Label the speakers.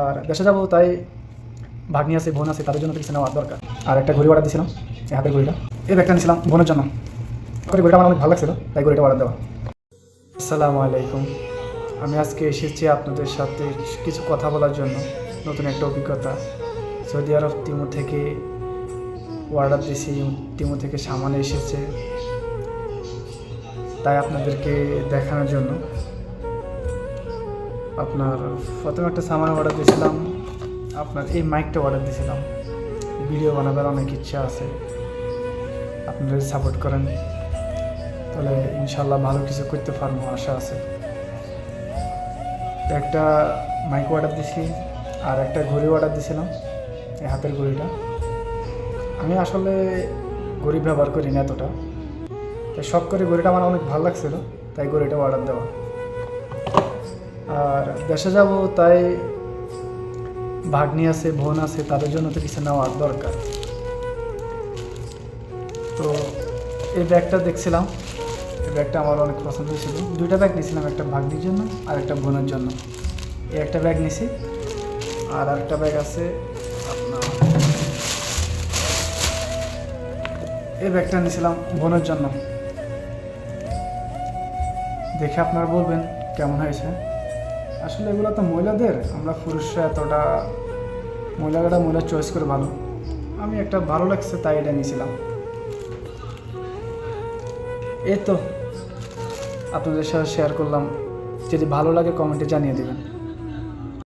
Speaker 1: আর দেশে যাব তাই ভাগ্নি আছে, বোন আছে, তাদের জন্য কিছু নেওয়ার দরকার। আর একটা ঘড়ি অর্ডার দিয়েছিলাম এই হাতের ঘড়িটা। এই ব্যাগটা নিয়েছিলাম, বোনের জন্য। ঘড়িটা আমার অনেক ভালো লাগছিল, তাই ঘড়িটা অর্ডার দেওয়া। আসসালামু আলাইকুম। আমি আজকে এসেছি আপনাদের সাথে কিছু কথা বলার জন্য, নতুন একটা অভিজ্ঞতা। সৌদি আরব তিমু থেকে অর্ডার দিয়েছি, তিমু থেকে সামান এসেছে। তাই আপনাদেরকে দেখানোর জন্য আপনার প্রথমে একটা সামান অর্ডার দিয়েছিলাম, আপনার এই মাইকটা অর্ডার দিয়েছিলাম। ভিডিও বানাবার অনেক ইচ্ছা আছে। আপনারা সাপোর্ট করেন। তাহলে ইনশাল্লাহ ভালো কিছু করতে পারব, আশা আছে। একটা মাইক অর্ডার দিছি আর একটা ঘড়ি অর্ডার দিয়েছিলাম, এই হাতের ঘড়িটা। আমি আসলে ঘড়ি ব্যবহার করি না এতটা। তাই শখ করে ঘড়িটা আমার অনেক ভালো লাগছিল, তাই ঘড়িটা অর্ডার দেওয়া। আর দেশে যাব, তাই ভাগ্নি আছে, বোন আছে, তাদের জন্য তো কিছু নেওয়ার দরকার। তো এই ব্যাগটা দেখছিলাম, এই ব্যাগটা আমার অনেক পছন্দ ছিল। দুইটা ব্যাগ নিয়েছিলাম, একটা ভাগ্নির জন্য আর একটা বোনের জন্য। এই একটা ব্যাগ নিছি আর একটা ব্যাগ আছে এই ব্যাগটা নিয়েছিলাম বোনের জন্য। দেখে আপনারা বলবেন কেমন হয়েছে। আসলে এগুলো তো মহিলাদের। আমরা পুরুষরা এতটা মহিলাটা মহিলা চয়েস করে ভালো। আমি একটা ভালো লাগছে, তাই এটা নিয়েছিলাম। এই তো, আপনাদের সাথে শেয়ার করলাম। যদি ভালো লাগে কমেন্টে জানিয়ে দেবেন।